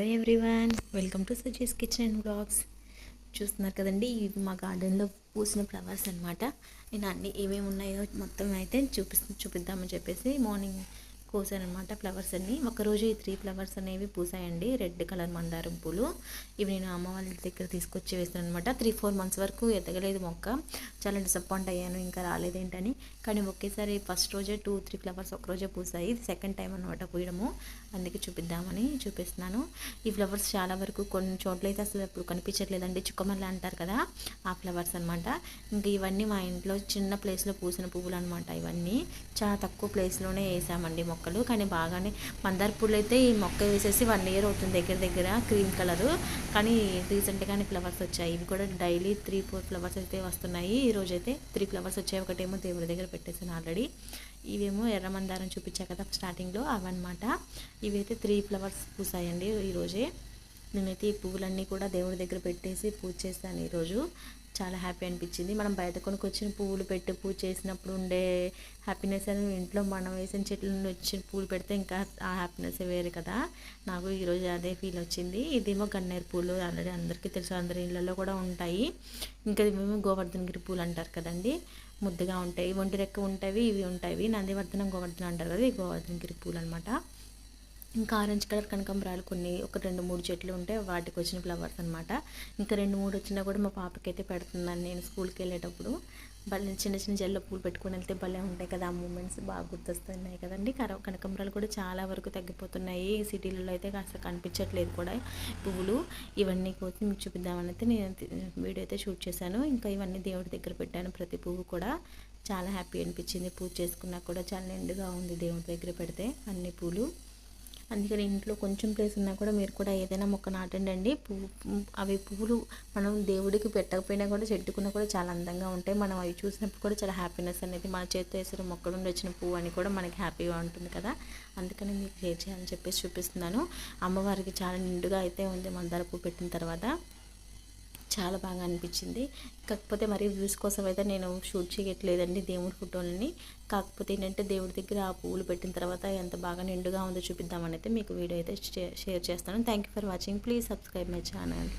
Hello everyone welcome to Saji's kitchen and blogs చూస్తున్నారు కదండి ఇవి మా గార్డెన్లో పూసిన ఫ్లవర్స్ అనమాట నేను అన్ని ఏమేమి ఉన్నాయో మొత్తం అయితే చూపిస్తు చూపిద్దామని చెప్పేసి మార్నింగ్ కోసానమాట ఫ్లవర్స్ అన్ని. ఒకరోజు ఈ త్రీ ఫ్లవర్స్ అనేవి పూసాయండి. రెడ్ కలర్ మందారం పూలు. ఇవి నేను అమ్మ వాళ్ళ దగ్గర తీసుకొచ్చి వేస్తాను అనమాట త్రీ ఫోర్ మంత్స్ వరకు ఎదగలేదు మొక్క. చాలా డిసప్పాయింట్ అయ్యాను. ఇంకా రాలేదేంటని. కానీ ఒకేసారి ఫస్ట్ రోజే టూ త్రీ ఫ్లవర్స్ ఒక రోజే పూసాయి. ఇది సెకండ్ టైం అనమాట పూయడము. అందుకే చూపిద్దామని చూపిస్తున్నాను. ఈ ఫ్లవర్స్ చాలా వరకు కొన్ని చోట్ల అయితే అసలు ఇప్పుడు కనిపించట్లేదండి. చుక్కమల్ల అంటారు కదా ఆ ఫ్లవర్స్ అనమాట ఇంకా ఇవన్నీ మా ఇంట్లో చిన్న ప్లేస్లో పూసిన పువ్వులు అనమాట ఇవన్నీ. చాలా తక్కువ ప్లేస్లోనే వేసామండి మొక్క. మొక్కలు కానీ బాగానే మందార పూలు అయితే ఈ మొక్క వేసేసి వన్ ఇయర్ అవుతుంది దగ్గర దగ్గర క్రీమ్ కలరు కానీ రీసెంట్గానే ఫ్లవర్స్ వచ్చాయి. ఇవి కూడా డైలీ త్రీ ఫోర్ ఫ్లవర్స్ అయితే వస్తున్నాయి. ఈ రోజు అయితే త్రీ ఫ్లవర్స్ వచ్చాయి. ఒకటేమో దేవుడి దగ్గర పెట్టేసాను ఆల్రెడీ ఇవేమో ఎర్ర మందారం చూపించా కదా స్టార్టింగ్లో అవన్నమాట ఇవైతే త్రీ ఫ్లవర్స్ పూసాయండి ఈరోజే నేనైతే ఈ పువ్వులన్నీ కూడా దేవుడి దగ్గర పెట్టేసి పూజ చేస్తాను ఈరోజు. చాలా హ్యాపీ అనిపించింది. మనం బయట కొనుక్కొచ్చిన పువ్వులు పెట్టి పూజ చేసినప్పుడు ఉండే హ్యాపీనెస్ అని ఇంట్లో మనం వేసిన చెట్ల నుండి వచ్చిన పూలు పెడితే ఇంకా ఆ హ్యాపీనెస్ వేరు కదా. నాకు ఈరోజు అదే ఫీల్ వచ్చింది. ఇదేమో గన్నేరు పూలు ఆల్రెడీ అందరికీ తెలుసు. అందరి ఇళ్ళల్లో కూడా ఉంటాయి. ఇంకా ఇవేమో గోవర్ధనగిరి పూలు అంటారు కదండి. ముద్దుగా ఉంటాయి. ఒంటి రెక్క ఉంటాయి ఇవి ఉంటాయి. నందివర్ధనం గోవర్ధనం అంటారు కదా ఈ గోవర్ధనగిరి పూలు అనమాట ఇంకా ఆరెంజ్ కలర్ కనకాంబరాలు కొన్ని ఒక రెండు మూడు చెట్లు ఉంటే వాటికి వచ్చిన ఫ్లవర్స్ అనమాట ఇంకా రెండు మూడు వచ్చినా కూడా మా పాపకైతే పెడుతున్నాను నేను స్కూల్కి వెళ్ళేటప్పుడు. భలే చిన్న చిన్న జల్లో పూలు పెట్టుకుని వెళ్తే భలే ఉంటాయి కదా ఆ మూమెంట్స్ బాగా గుర్తొస్తున్నాయి కదండి. కర కనకాంబరాలు కూడా చాలా వరకు తగ్గిపోతున్నాయి. సిటీలలో అయితే కాస్త కనిపించట్లేదు కూడా పువ్వులు. ఇవన్నీ కోసి మీకు చూపిద్దామని అయితే నేను వీడియో అయితే షూట్ చేశాను. ఇంకా ఇవన్నీ దేవుడి దగ్గర పెట్టాను ప్రతి పువ్వు కూడా. చాలా హ్యాపీ అనిపించింది. పూజ చేసుకున్నా కూడా చాలా నిండుగా ఉంది దేవుడి దగ్గర పెడితే అన్ని పూలు. అందుకని ఇంట్లో కొంచెం ప్లేస్ ఉన్నా కూడా మీరు కూడా ఏదైనా మొక్క నాటండి పువ్వు అవి పువ్వులు మనం దేవుడికి పెట్టకపోయినా కూడా చెట్టుకున్నా కూడా చాలా అందంగా ఉంటాయి. మనం అవి చూసినప్పుడు కూడా చాలా హ్యాపీనెస్ అనేది మన చేతితో వేసిన మొక్క నుండి వచ్చిన పువ్వు అని కూడా మనకి హ్యాపీగా ఉంటుంది కదా. అందుకని మీకు షేర్ చేయాలని చెప్పేసి చూపిస్తున్నాను. అమ్మవారికి చాలా నిండుగా అయితే ఉంది మందార పువ్వు పెట్టిన తర్వాత. చాలా బాగా అనిపించింది. కాకపోతే మరి వ్యూస్ కోసం అయితే నేను షూట్ చేయట్లేదండి దేవుడి ఫోటోలని. కాకపోతే ఏంటంటే దేవుడి దగ్గర ఆ పువ్వులు పెట్టిన తర్వాత ఎంత బాగా నిండుగా ఉందో చూపిద్దామని అయితే మీకు వీడియో అయితే షేర్ చేస్తాను. Thank you for watching please subscribe my channel